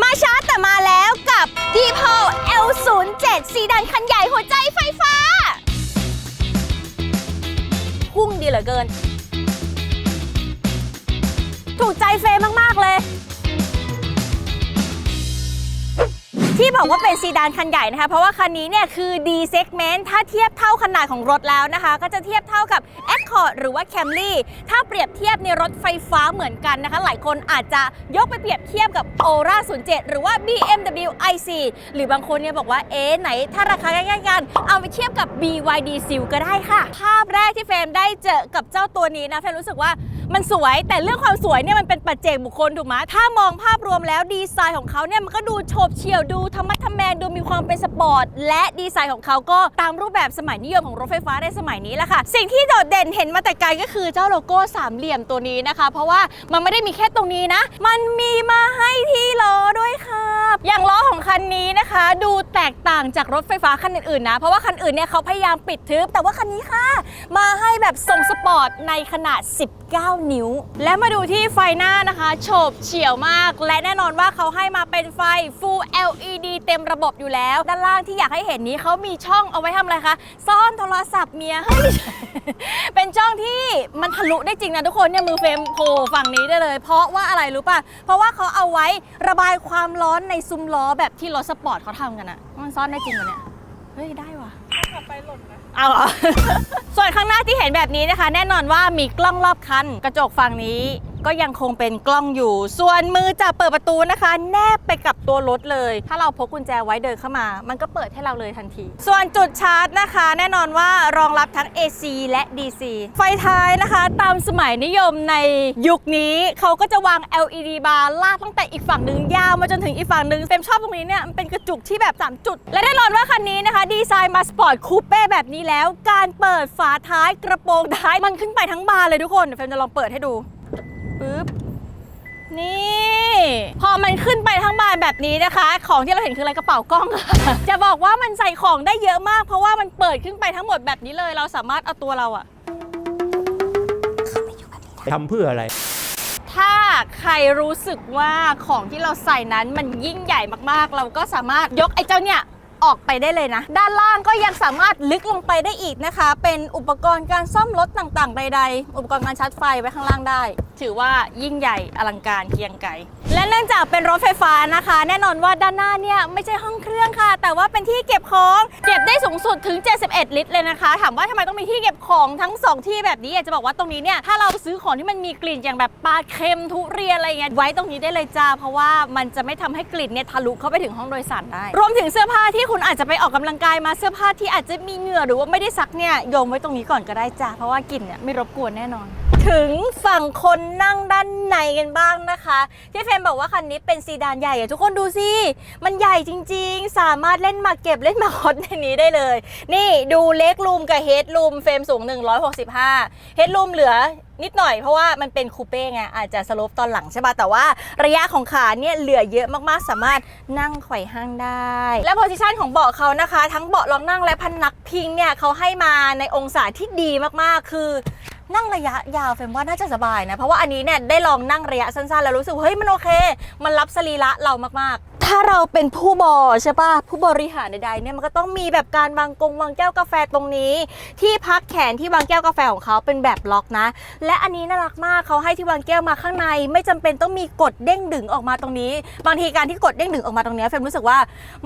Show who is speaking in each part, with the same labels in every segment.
Speaker 1: มาช้าแต่มาแล้วกับ d e p o L07 สีดันคันใหญ่หัวใจไฟฟ้า พุ่งดีเหลือเกิน ถูกใจเฟย์มาก ๆ เลย ที่บอกว่าเป็นซีดานคันใหญ่นะคะ เพราะว่าคันนี้เนี่ยคือ D segment ถ้าเทียบเท่าขนาดของรถแล้วนะคะ ก็จะเทียบเท่ากับ Accord หรือว่า Camry ถ้าเปรียบเทียบในรถไฟฟ้าเหมือนกันนะคะ หลายคนอาจจะยกไปเปรียบเทียบกับ Aura 07 หรือว่า BMW i4 หรือบางคนเนี่ยบอกว่าเอ๊ไหน ถ้าราคาใกล้ๆกัน เอาไปเทียบกับ BYD Seal ก็ได้ค่ะ ภาพแรกที่เฟรมได้เจอกับเจ้าตัวนี้นะเฟรมรู้สึกว่า มันสวยแต่เรื่องความสวยเนี่ยมันเป็นปัจเจกบุคคลถูกไหมถ้ามองภาพรวมแล้วดีไซน์ของเขาเนี่ยมันก็ดูโฉบเฉี่ยวดูธรรมะทแมงดูมีความเป็นสปอร์ตและดีไซน์ของเขาก็ตามรูปแบบสมัยนิยมของรถไฟฟ้าในสมัยนี้แหละค่ะ สิ่งที่โดดเด่นเห็นมาแต่ไกลก็คือเจ้าโลโก้สามเหลี่ยมตัวนี้นะคะ เพราะว่ามันไม่ได้มีแค่ตรงนี้นะ มันมีมาให้ที่ล้อด้วยค่ะ อย่างล้อของคันนี้นะคะ ดูแตกต่างจากรถไฟฟ้าคันอื่นๆนะเพราะว่าคันอื่นเนี่ยเขาพยายามปิดทึบแต่ว่าคันนี้ค่ะ มาให้แบบทรงสปอร์ตในขนาด 9 นิ้ว และมาดูที่ไฟหน้านะคะ โฉบเฉี่ยวมาก และแน่นอนว่าเขาให้มาเป็นไฟ Full LED เต็มระบบอยู่แล้ว ด้านล่างที่อยากให้เห็นนี้เขามีช่องเอาไว้ทำอะไรคะ ซ่อนโทรศัพท์เมียเฮ้ยเป็นช่องที่มันทะลุได้จริงนะทุกคนเนี่ยมือเฟรมโผล่ฝั่งนี้ได้เลย เพราะว่าอะไรรู้ป่ะ เพราะว่าเขาเอาไว้ระบายความร้อนในซุ้มล้อแบบที่รถสปอร์ตเขาทำกันอะมันซ่อนได้จริงเหรอเนี่ย เฮ้ย ได้ว่นนะ เอาเหรอ ส่วนข้างหน้าที่เห็นแบบนี้นะคะ แน่นอนว่ามีกล้องรอบคัน กระจกฝั่งนี้ ก็ยังคงเป็นกล้องอยู่ ส่วนมือจับเปิดประตูนะคะ แนบไปกับตัวรถเลย ถ้าเราพกกุญแจไว้เดินเข้ามา มันก็เปิดให้เราเลยทันที ส่วนจุดชาร์จนะคะ แน่นอนว่ารองรับทั้ง AC และ DC ไฟท้ายนะคะ ตามสมัยนิยมในยุคนี้เขาก็จะวาง LED บาร์ลากตั้งแต่อีกฝั่งหนึ่งยาวมาจนถึงอีกฝั่งหนึ่งเต็มชอบตรงนี้เนี่ยมันเป็นกระจุกที่แบบ 3 จุด และแน่นอนว่าคันนี้นะคะ ดีไซน์มาสปอร์ตคูเป้แบบนี้แล้ว การเปิดฝาท้ายกระโปรงท้ายมันขึ้นไปทั้งบานเลยทุกคนเดี๋ยวเฟรมจะลองเปิดให้ดู ปึ๊บนี่ พอมันขึ้นไปทั้งบานแบบนี้นะคะ ของที่เราเห็นคืออะไรกระเป๋ากล้อง จะบอกว่ามันใส่ของได้เยอะมาก เพราะว่ามันเปิดขึ้นไปทั้งหมดแบบนี้เลย เราสามารถเอาตัวเราอะ
Speaker 2: ทำเพื่ออะไร
Speaker 1: ถ้าใครรู้สึกว่าของที่เราใส่นั้นมันยิ่งใหญ่มากๆ เราก็สามารถยกไอ้เจ้าเนี่ยออกไปได้เลยนะ ด้านล่างก็ยังสามารถลึกลงไปได้อีกนะคะ เป็นอุปกรณ์การซ่อมรถต่างๆใดๆ อุปกรณ์การชาร์จไฟไว้ข้างล่างได้ ถือว่ายิ่งใหญ่อลังการเกียงไกรและเนื่องจากเป็นรถไฟฟ้านะคะ แน่นอนว่าด้านหน้าเนี่ยไม่ใช่ห้องเครื่องค่ะ แต่ว่าเป็นที่เก็บของเก็บได้สูงสุดถึง 71 ลิตรเลยนะคะ ถามว่าทำไมต้องมีที่เก็บของทั้งสองที่แบบนี้อยากจะบอกว่าตรงนี้เนี่ยถ้าเราซื้อของที่มันมีกลิ่นอย่างแบบปลาเค็มทุเรียนอะไรเงี้ยไว้ตรงนี้ได้เลยจ้าเพราะว่ามันจะไม่ทำให้กลิ่นเนี่ยทะลุเข้าไปถึงห้องโดยสารได้ รวมถึงเสื้อผ้าที่คุณอาจจะไปออกกำลังกายมาเสื้อผ้าที่อาจจะมีเหงื่อหรือว่าไม่ได้ซักเนี่ยโยงไว้ตรงนี้ก่อนก็ได้จ้าเพราะว่ากลิ่นเนี่ยไม่รบกวนแน่นอนถึงฝั่งคนนั่งด้านในกันบ้างนะคะที่เฟรมบอกว่าคันนี้เป็นซีดานใหญ่อะทุกคนดูสิ มันใหญ่จริง ๆ สามารถเล่นมาเก็บเล่นมาฮอตในนี้ได้เลย นี่ดูเล็กรูมกับเฮดรูมเฟรมสูง 165 เฮดรูมเหลือนิดหน่อยเพราะว่ามันเป็นคูเป้ไงอาจจะสโลปตอนหลังใช่ป่ะแต่ว่าระยะของขาเนี่ยเหลือเยอะมากๆ สามารถนั่งไขว่ห้างได้ และโพซิชันของเบาะเขานะคะ ทั้งเบาะรองนั่งและพันนักพิงเนี่ยเขาให้มาในองศาที่ดีมากๆ คือ นั่งระยะยาวเฟมว่าน่าจะสบายนะ เพราะว่าอันนี้เนี่ยได้ลองนั่งระยะสั้นๆ แล้วรู้สึกว่าเฮ้ยมันโอเค มันรับสรีระเรามากๆ ถ้าเราเป็นผู้บอใช่ปะผู้บริหารใดๆเนี่ยมันก็ต้องมีแบบการวางกงวางแก้วกาแฟตรงนี้ ที่พักแขนที่วางแก้วกาแฟของเขาเป็นแบบล็อกนะ และอันนี้น่ารักมากเขาให้ที่วางแก้วมาข้างใน ไม่จำเป็นต้องมีกดเด้งดึงออกมาตรงนี้ บางทีการที่กดเด้งดึงออกมาตรงนี้เฟรมรู้สึกว่า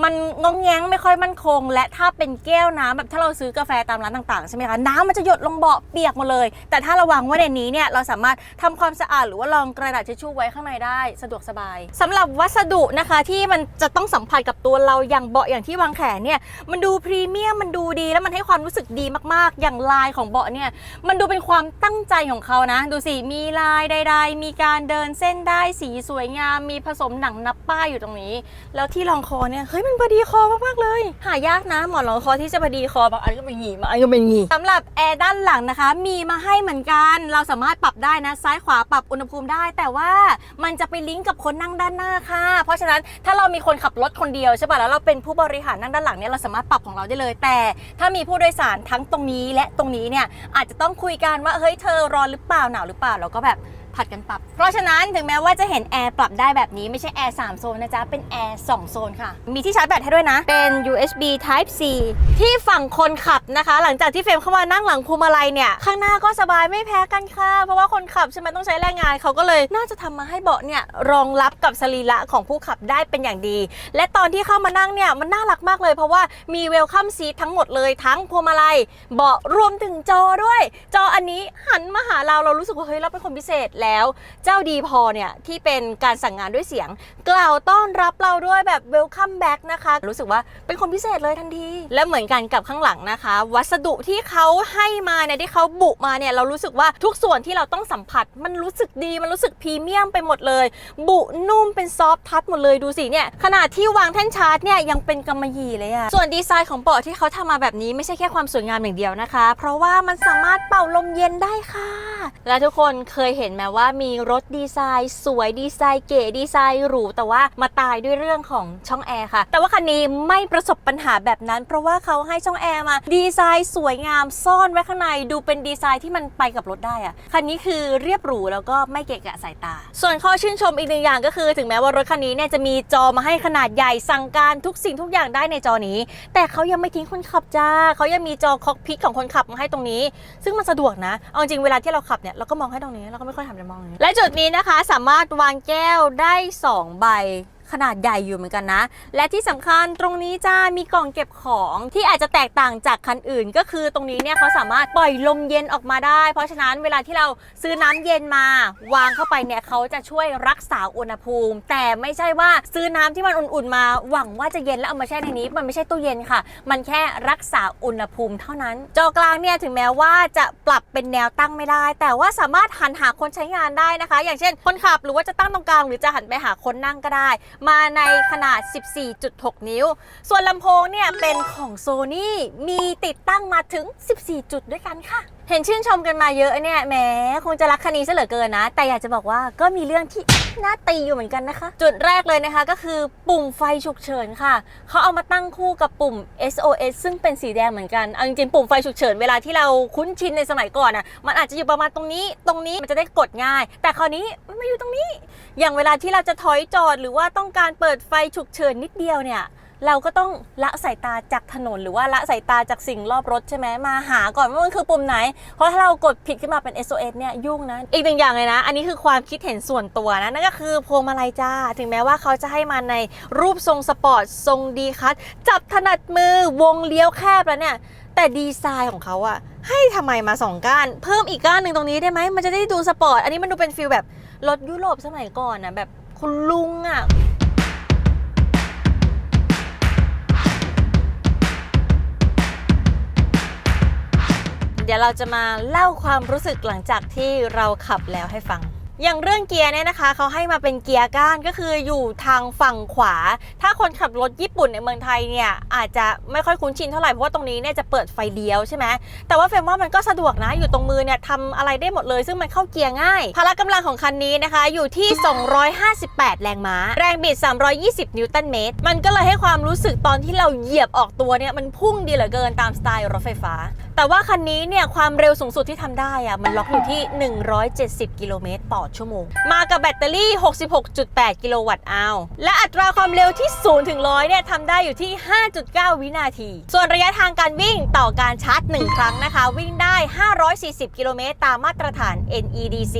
Speaker 1: มันงงแงงไม่ค่อยมั่นคง และถ้าเป็นแก้วน้ำแบบถ้าเราซื้อกาแฟตามร้านต่างๆใช่ไหมคะน้ำมันจะหยดลงเบาะเปียกหมดเลย แต่ถ้าเราวางไว้ในนี้เนี่ยเราสามารถทำความสะอาดหรือว่าลองกระดาษทิชชู่ไว้ข้างในได้ สะดวกสบายสำหรับวัสดุนะคะที่มันจะต้องสัมผัสกับตัวเราอย่างเบาะอย่างที่วางแขนเนี่ยมันดูพรีเมียมมันดูดีแล้วมันให้ความรู้สึกดีมากๆ อย่างลายของเบาะเนี่ยมันดูเป็นความตั้งใจของเขานะ ดูสิมีลายใดๆมีการเดินเส้นได้สีสวยงาม มีผสมหนังนับป้ายอยู่ตรงนี้ แล้วที่รองคอเนี่ยเฮ้ยมันพอดีคอมากๆเลย หายากนะหมอนรองคอที่จะพอดีคอบางอันก็เป็นหงีบางอันก็เป็นหงีสำหรับแอร์ด้านหลังนะคะ มีมาให้เหมือนกันเราสามารถปรับได้นะซ้ายขวาปรับอุณหภูมิได้ แต่ว่ามันจะไปลิงก์กับคนนั่งด้านหน้าค่ะ เพราะฉะนั้นถ้าเรามีคนขับรถคนเดียวใช่ป่ะแล้วเราเป็นผู้บริหารนั่งด้านหลังเนี่ยเราสามารถปรับของเราได้เลย แต่ถ้ามีผู้โดยสารทั้งตรงนี้และตรงนี้เนี่ยอาจจะต้องคุยกันว่าเฮ้ยเธอร้อนหรือเปล่าหนาวหรือเปล่าเราก็แบบ ผัดกันปรับ เพราะฉะนั้นถึงแม้ว่าจะเห็นแอร์ปรับได้แบบนี้ไม่ใช่แอร์3โซนนะจ๊ะ เป็นแอร์2โซนค่ะ มีที่ชาร์จแบตให้ด้วยนะ เป็น USB Type C ที่ฝั่งคนขับนะคะ หลังจากที่เฟรมเข้ามานั่งหลังพวงมาลัยเนี่ย ข้างหน้าก็สบายไม่แพ้กันค่ะ เพราะว่าคนขับใช่ไหมต้องใช้แรงงานเขาก็เลยน่าจะทำมาให้เบาะเนี่ยรองรับกับสรีระของผู้ขับได้เป็นอย่างดี และตอนที่เข้ามานั่งเนี่ยมันน่ารักมากเลย เพราะว่ามีเวลคัมซีททั้งหมดเลยทั้งพวงมาลัยเบาะรวมถึงจอด้วย จออันนี้หันมาหาเราเรารู้สึกว่าเฮ้ยเราเป็นคนพิเศษแล้ว เจ้าดีพอเนี่ยที่เป็นการสั่งงานด้วยเสียง กล่าวต้อนรับเราด้วยแบบเวลคัมแบ็กนะคะ รู้สึกว่าเป็นคนพิเศษเลยทันที และเหมือนกันกับข้างหลังนะคะ วัสดุที่เขาให้มาเนี่ยที่เขาบุมาเนี่ยเรารู้สึกว่าทุกส่วนที่เราต้องสัมผัส มันรู้สึกดีมันรู้สึกพรีเมียมไปหมดเลย บุนุ่มเป็นซอฟทัชหมดเลยดูสิเนี่ยขนาดที่วางแท่นชาร์จเนี่ยยังเป็นกำมะหยี่เลยอะส่วนดีไซน์ของเบาะที่เขาทำมาแบบนี้ไม่ใช่แค่ความสวยงามอย่างเดียวนะคะ เพราะว่ามันสามารถเป่าลมเย็นได้ค่ะ และทุกคนเคยเห็นไหมว่ามีรถดีไซน์ สวยดีไซน์เก๋ดีไซน์หรูแต่ว่ามาตายด้วยเรื่องของช่องแอร์ค่ะ แต่ว่าคันนี้ไม่ประสบปัญหาแบบนั้น เพราะว่าเขาให้ช่องแอร์มาดีไซน์สวยงามซ่อนไว้ข้างในดูเป็นดีไซน์ที่มันไปกับรถได้อะคันนี้คือเรียบหรูแล้วก็ไม่เกะกะสายตา ส่วนข้อชื่นชมอีกหนึ่งอย่างก็คือ ถึงแม้ว่ารถคันนี้เนี่ยจะมีจอมาให้ขนาดใหญ่สั่งการทุกสิ่งทุกอย่างได้ในจอนี้ แต่เขายังไม่ทิ้งคนขับจ้าเขายังมีจอคอกพิทของคนขับมาให้ตรงนี้ ซึ่งมันสะดวกนะเอาจริงเวลาที่เราขับเนี่ยเราก็มองให้ตรงนี้เราก็ไม่ค่อยทำมองและจุดนี้นะคะสามารถวางแก้วได้ 2 ใบ ขนาดใหญ่อยู่เหมือนกันนะ และที่สำคัญตรงนี้จ้ามีกล่องเก็บของที่อาจจะแตกต่างจากคันอื่น ก็คือตรงนี้เนี่ยเขาสามารถปล่อยลมเย็นออกมาได้ เพราะฉะนั้นเวลาที่เราซื้อน้ำเย็นมาวางเข้าไปเนี่ยเขาจะช่วยรักษาอุณหภูมิ แต่ไม่ใช่ว่าซื้อน้ำที่มันอุ่นๆมาหวังว่าจะเย็นแล้วเอามาแช่ในนี้มันไม่ใช่ตู้เย็นค่ะ มันแค่รักษาอุณหภูมิเท่านั้น จอกลางเนี่ยถึงแม้ว่าจะปรับเป็นแนวตั้งไม่ได้ แต่ว่าสามารถหันหาคนใช้งานได้นะคะ อย่างเช่น คนขับหรือว่าจะตั้งตรงกลางหรือจะหันไปหาคนนั่งก็ได้มาในขนาด 14.6 นิ้ว ส่วนลำโพงเนี่ยเป็นของโซนี่มีติดตั้งมาถึง 14 จุดด้วยกันค่ะ เห็นชื่นชมกันมาเยอะเนี่ยแหมคงจะรักคันนี้ซะเหลือเกินนะ แต่อยากจะบอกว่าก็มีเรื่องที่น่าตีอยู่เหมือนกันนะคะ จุดแรกเลยนะคะก็คือปุ่มไฟฉุกเฉินค่ะ เขาเอามาตั้งคู่กับปุ่ม SOS ซึ่งเป็นสีแดงเหมือนกันเอาจริงๆปุ่มไฟฉุกเฉินเวลาที่เราคุ้นชินในสมัยก่อนอะมันอาจจะอยู่ประมาณตรงนี้ตรงนี้มันจะได้กดง่าย แต่คราวนี้มันมาอยู่ตรงนี้ อย่างเวลาที่เราจะถอยจอดหรือว่าต้องการเปิดไฟฉุกเฉินนิดเดียวเนี่ย เราก็ต้องละสายตาจากถนน หรือว่าละสายตาจากสิ่งรอบรถใช่ไหมมาหาก่อนว่ามันคือปุ่มไหน เพราะถ้าเรากดผิดขึ้นมาเป็น SOS เนี่ยยุ่งนะ อีกหนึ่งอย่างเลยนะ อันนี้คือความคิดเห็นส่วนตัวนะ นั่นก็คือพวงมาลัยจ้า ถึงแม้ว่าเขาจะให้มาในรูปทรงสปอร์ต ทรงดีคัทจับถนัดมือวงเลี้ยวแคบแล้วเนี่ยแต่ดีไซน์ของเขาอะให้ทำไมมาสองก้าน เพิ่มอีกก้านหนึ่งตรงนี้ได้ไหมมันจะได้ดูสปอร์ตอันนี้มันดูเป็นฟิลแบบรถยุโรปสมัยก่อนนะแบบคุณลุงอะ เดี๋ยวเราจะมาเล่าความรู้สึกหลังจากที่เราขับแล้วให้ฟัง อย่างเรื่องเกียร์เนี่ยนะคะเขาให้มาเป็นเกียร์ก้านก็คืออยู่ทางฝั่งขวา ถ้าคนขับรถญี่ปุ่นในเมืองไทยเนี่ยอาจจะไม่ค่อยคุ้นชินเท่าไหร่เพราะว่าตรงนี้เนี่ยจะเปิดไฟเลี้ยวใช่ไหมแต่ว่าเฟรมว่ามันก็สะดวกนะอยู่ตรงมือเนี่ยทำอะไรได้หมดเลย ซึ่งมันเข้าเกียร์ง่าย พละกำลังของคันนี้นะคะอยู่ที่ 258 แรงม้า แรงบิด 320 นิวตันเมตร มันก็เลยให้ความรู้สึกตอนที่เราเหยียบออกตัวเนี่ยมันพุ่งดีเหลือเกินตามสไตล์รถไฟฟ้า แต่ว่าคันนี้เนี่ยความเร็วสูงสุดที่ทำได้อะมันล็อกอยู่ที่ 170 กิโลเมตรต่อชั่วโมง มากับแบตเตอรี่ 66.8 กิโลวัตต์อาวและอัตราความเร็วที่ 0 ถึง 100 เนี่ยทำได้อยู่ที่ 5.9 วินาที ส่วนระยะทางการวิ่งต่อการชาร์จ 1 ครั้งนะคะ วิ่งได้ 540 กิโลเมตรตามมาตรฐาน NEDC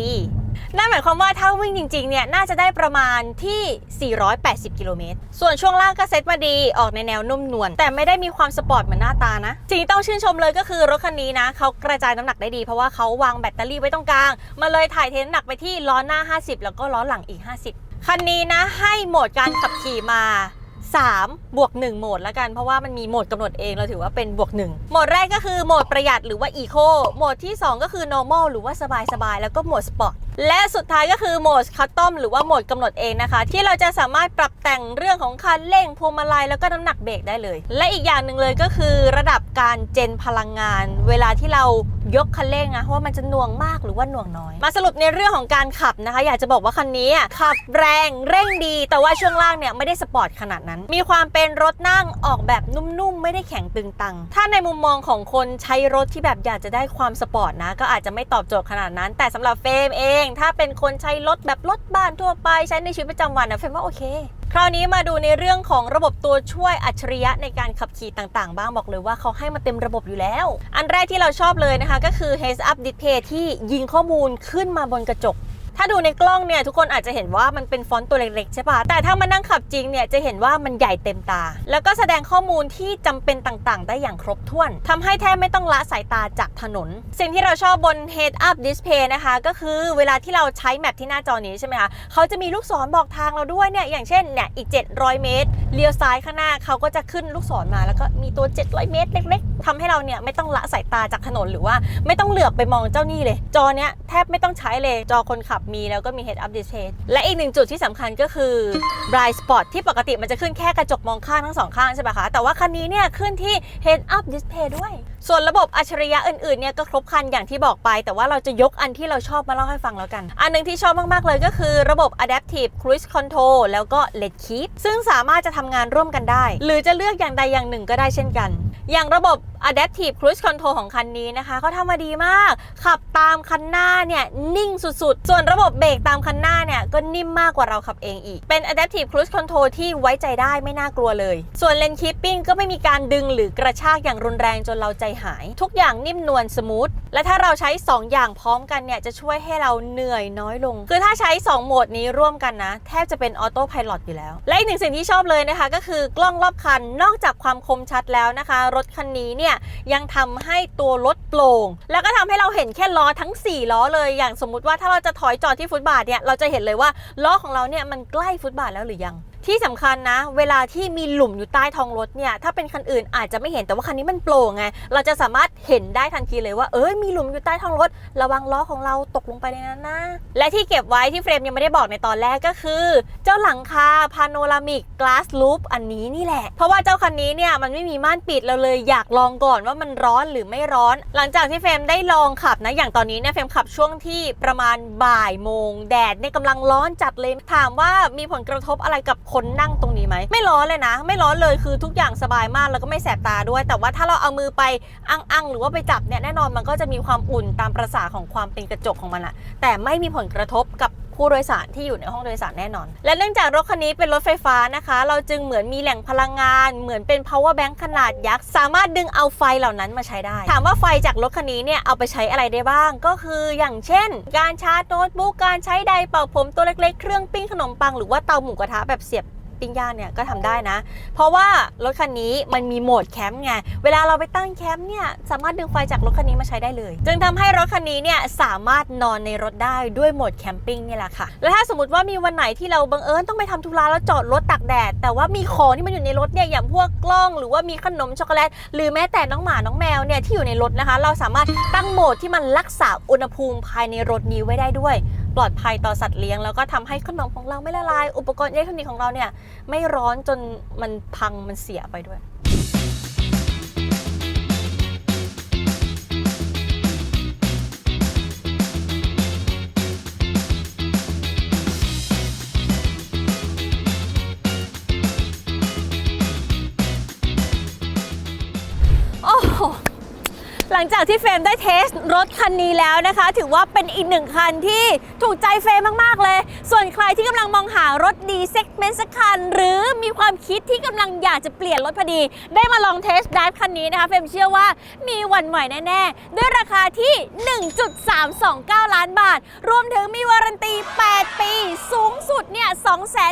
Speaker 1: นั่นหมายความว่าถ้าวิ่งจริงๆ เนี่ย น่าจะได้ประมาณที่ 480 กิโลเมตร ส่วนช่วงล่างก็เซ็ตมาดีออกในแนวนุ่มนวล แต่ไม่ได้มีความสปอร์ตเหมือนหน้าตานะ สิ่งที่ต้องชื่นชมเลยก็คือรถคันนี้นะ เขากระจายน้ำหนักได้ดี เพราะว่าเขาวางแบตเตอรี่ไว้ตรงกลาง มาเลยถ่ายเทน้ำหนักไปที่ล้อหน้า 50 แล้วก็ล้อหลังอีก 50 คันนี้นะให้โหมดการขับขี่มา3บวก1โหมดแล้วกันเพราะว่ามันมีโหมดกำหนดเองเราถือว่าเป็นบวก1โหมดแรกก็คือโหมดประหยัดหรือว่า Eco โหมดที่ 2 ก็คือ normal หรือว่าสบายๆแล้วก็โหมด sport และสุดท้ายก็คือโหมดคัสตอมหรือว่าโหมดกำหนดเองนะคะ ที่เราจะสามารถปรับแต่งเรื่องของคันเร่งพวงมาลัยแล้วก็น้ำหนักเบรกได้เลย และอีกอย่างหนึ่งเลยก็คือระดับการเจนพลังงาน เวลาที่เรายกคันเร่งนะว่ามันจะหน่วงมากหรือว่าหน่วงน้อย มาสรุปในเรื่องของการขับนะคะ อยากจะบอกว่าคันนี้ขับแรงเร่งดี แต่ว่าช่วงล่างเนี่ยไม่ได้สปอร์ตขนาดนั้น มีความเป็นรถนั่งออกแบบนุ่มๆ ไม่ได้แข็งตึงตัง ถ้าในมุมมองของคนใช้รถที่แบบอยากจะได้ความสปอร์ตนะ ก็อาจจะไม่ตอบโจทย์ขนาดนั้น แต่สำหรับเฟรมเองถ้าเป็นคนใช้รถแบบรถบ้านทั่วไปใช้ในชีวิตประจำวันนะเฟรมว่าโอเค คราวนี้มาดูในเรื่องของระบบตัวช่วยอัจฉริยะในการขับขี่ต่างๆ บ้างบอกเลยว่าเขาให้มาเต็มระบบอยู่แล้ว อันแรกที่เราชอบเลยนะคะก็คือ Heads Up Display ที่ยิงข้อมูลขึ้นมาบนกระจก ถ้าดูในกล้องเนี่ยทุกคนอาจจะเห็นว่ามันเป็นฟอนต์ตัวเล็กๆใช่ปะแต่ถ้ามานั่งขับจริงเนี่ยจะเห็นว่ามันใหญ่เต็มตา แล้วก็แสดงข้อมูลที่จำเป็นต่างๆ ได้อย่างครบถ้วนทำให้แทบไม่ต้องละสายตาจากถนน สิ่งที่เราชอบบน Head Up Display นะคะ ก็คือเวลาที่เราใช้แมปที่หน้าจอนี้ใช่ไหมคะเขาจะมีลูกศรบอกทางเราด้วยเนี่ยอย่างเช่นเนี่ยอีก 700 เมตรเลี้ยวซ้ายข้างหน้าเขาก็จะขึ้นลูกศรมา แล้วก็มีตัว 700 เมตรเล็ก ๆทำให้เราเนี่ยไม่ต้องละสายตาจากถนนหรือว่าไม่ต้องเหลือบไปมองเจ้านี่เลย จอเนี้ยแทบไม่ต้องใช้เลยจอคนขับมีแล้วก็มี Head Up Display และอีกหนึ่งจุดที่สำคัญก็คือ Blind Spot ที่ปกติมันจะขึ้นแค่กระจกมองข้างทั้งสองข้างใช่ปะคะ แต่ว่าคันนี้เนี่ยขึ้นที่ Head Up Display ด้วย ส่วนระบบอัจฉริยะอื่นๆเนี่ยก็ครบครันอย่างที่บอกไป แต่ว่าเราจะยกอันที่เราชอบมาเล่าให้ฟังแล้วกัน อันหนึ่งที่ชอบมากๆเลยก็คือระบบ Adaptive Cruise Control แล้วก็ Let Keep ซึ่งสามารถจะทำงานร่วมกันได้ หรือจะเลือกอย่างใดอย่างหนึ่งก็ได้เช่นกัน อย่างระบบ Adaptive Cruise Control ของคันนี้นะคะเขาทำมาดีมาก ขับตามคันหน้าเนี่ย นิ่งสุดๆ ส่วนระบบเบรกตามคันหน้าเนี่ย ก็นิ่มมากกว่าเราขับเองอีก เป็น Adaptive Cruise Control ที่ไว้ใจได้ไม่น่ากลัวเลย ส่วน Lane Keeping ก็ไม่มีการดึงหรือกระชากอย่างรุนแรงจนเราใจหาย ทุกอย่างนิ่มนวลสมูทและถ้าเราใช้ 2 อย่างพร้อมกันเนี่ยจะช่วยให้เราเหนื่อยน้อยลง คือถ้าใช้ 2 โหมดนี้ร่วมกันนะ แทบจะเป็นออโต้พ l o t อยู่แล้ว และอีกหนึ่งสิ่งที่ชอบเลยนะคะ ก็คือกล้องรอบคันนอกจากความคมชัดแล้วนะคะ รถคันนี้เนี่ยยังทำให้ตัวรถโปร่ง แล้วก็ทำให้เราเห็นแค่ล้อทั้ง 4 ล้อเลย อย่างสมมุติว่าถ้าเราจะถอยจอดที่ฟุตบาทเนี่ย เราจะเห็นเลยว่าล้อของเราเนี่ยมันใกล้ฟุตบาทแล้วหรือยัง ที่สำคัญนะ เวลาที่มีหลุมอยู่ใต้ท้องรถเนี่ย ถ้าเป็นคันอื่นอาจจะไม่เห็นแต่ว่าคันนี้มันโปร่งไง เราจะสามารถเห็นได้ทันทีเลยว่าเอ้ยมีหลุมอยู่ใต้ท้องรถ ระวังล้อของเราตกลงไปในนั้นนะ และที่เก็บไว้ที่เฟรมยังไม่ได้บอกในตอนแรกก็คือ เจ้าหลังคาพาโนรามิกกลาสลูปอันนี้นี่แหละ เพราะว่าเจ้าคันนี้เนี่ยมันไม่มีม่านปิดเราเลยอยากลองก่อนว่ามันร้อนหรือไม่ร้อน หลังจากที่เฟรมได้ลองขับนะอย่างตอนนี้เนี่ยเฟรมขับช่วงที่ประมาณบ่ายโมงแดดเนี่ยกำลังร้อนจัดเลยถามว่ามีผลกระทบอะไรกับคนนั่งตรงนี้ไหม ไม่ร้อนเลยนะ ไม่ร้อนเลยคือทุกอย่างสบายมากแล้วก็ไม่แสบตาด้วย แต่ว่าถ้าเราเอามือไปอังๆหรือว่าไปจับเนี่ยแน่นอนมันก็จะมีความอุ่นตามประสาของความเป็นกระจกของมันอะแต่ไม่มีผลกระทบกับ ผู้โดยสารที่อยู่ในห้องโดยสารแน่นอน และเนื่องจากรถคันนี้เป็นรถไฟฟ้านะคะ เราจึงเหมือนมีแหล่งพลังงาน เหมือนเป็น power bank ขนาดยักษ์ สามารถดึงเอาไฟเหล่านั้นมาใช้ได้ ถามว่าไฟจากรถคันนี้เนี่ยเอาไปใช้อะไรได้บ้าง ก็คืออย่างเช่น การชาร์จโน้ตบุ๊ก การใช้ไดร์เป่าผมตัวเล็กๆ เครื่องปิ้งขนมปัง หรือว่าเตาหมูกระทะแบบเสียบ ปิ้งย่างเนี่ยก็ทำได้นะ เพราะว่ารถคันนี้มันมีโหมดแคมป์ไง เวลาเราไปตั้งแคมป์เนี่ยสามารถดึงไฟจากรถคันนี้มาใช้ได้เลย จึงทำให้รถคันนี้เนี่ยสามารถนอนในรถได้ด้วยโหมดแคมปิ้งนี่แหละค่ะ แล้วถ้าสมมติว่ามีวันไหนที่เราบังเอิญต้องไปทำธุระแล้วจอดรถตากแดด แต่ว่ามีของที่มันอยู่ในรถเนี่ยอย่างพวกกล้อง หรือว่ามีขนมช็อกโกแลตหรือแม้แต่น้องหมาน้องแมวเนี่ยที่อยู่ในรถนะคะ เราสามารถตั้งโหมดที่มันรักษาอุณหภูมิภายในรถนี้ไว้ได้ด้วย ปลอดภัยต่อสัตว์เลี้ยง แล้วก็ทำให้ขนมของเราไม่ละลาย อุปกรณ์อิเล็กทรอนิกส์ของเราเนี่ยไม่ร้อนจนมันพังมันเสียไปด้วยโอ้ หลังจากที่เฟรมได้เทสรถคันนี้แล้วนะคะ ถือว่าเป็นอีกหนึ่งคันที่ถูกใจเฟรมมากๆเลย ส่วนใครที่กำลังมองหารถดีเซกเมนต์สักคัน หรือมีความคิดที่กำลังอยากจะเปลี่ยนรถพอดี ได้มาลองเทสไดฟ์คันนี้นะคะเฟรมเชื่อว่ามีวันใหม่แน่ๆ ด้วยราคาที่ 1.329 ล้านบาท รวมถึงมีวารันตี 8 ปี สูงสุดเนี่ย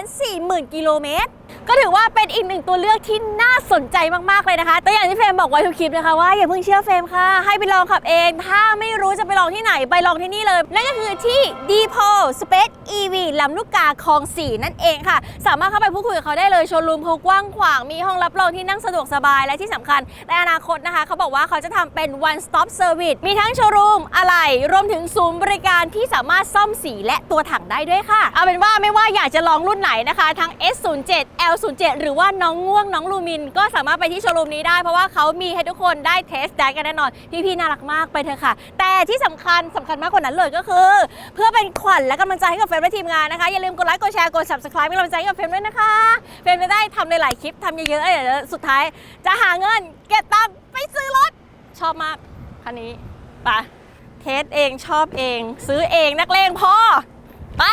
Speaker 1: 240,000 กิโลเมตร ก็ถือว่าเป็นอีกหนึ่งตัวเลือกที่น่าสนใจมากๆเลยนะคะแต่อย่างที่เฟรมบอกไว้ทุกคลิปนะคะว่าอย่าเพิ่งเชื่อเฟรมค่ะ ให้ไปลองขับเอง ถ้าไม่รู้จะไปลองที่ไหนไปลองที่นี่เลย นั่นก็คือที่ d p o Space EV ลำลูกกาคลอง4นั่นเองค่ะ สามารถเข้าไปพูดคุยกับเขาได้เลยโชว์รูมเขากว้างขวางมีห้องรับรองที่นั่งสะดวกสบายและที่สำคัญในอนาคตนะคะ เขาบอกว่าเขาจะทำเป็น one stop service มีทั้งโชว์รูมอะไหล่รวมถึงศูนย์บริการที่สามารถซ่อมสีและตัวถังได้ด้วยค่ะ เอาเป็นว่าไม่ว่าอยากจะลองรุ่นไหนนะคะ ทั้ง S07 L07 หรือว่าน้องง่วงน้องลูมิน ก็สามารถไปที่โชว์รูมนี้ได้ เพราะว่าเขามีให้ทุกคนได้เทสได้กันแน่นอน พี่ๆน่ารักมากไปเถอะค่ะ แต่ที่สำคัญสำคัญมากกว่านั้นเลยก็คือ เพื่อเป็นขวัญและกำลังใจให้กับเฟรมและทีมงานนะคะ อย่าลืมกดไลค์กดแชร์กด subscribe เป็นกำลังใจให้กับเฟรมด้วยนะคะ เฟรมจะได้ทำหลายๆคลิปทำเยอะๆเดี๋ยวสุดท้าย จะหาเงินเก็บตังค์ไปซื้อรถชอบมากคันนี้ไปเทสเองชอบเอง ซื้อเองนักเลงพ่อไป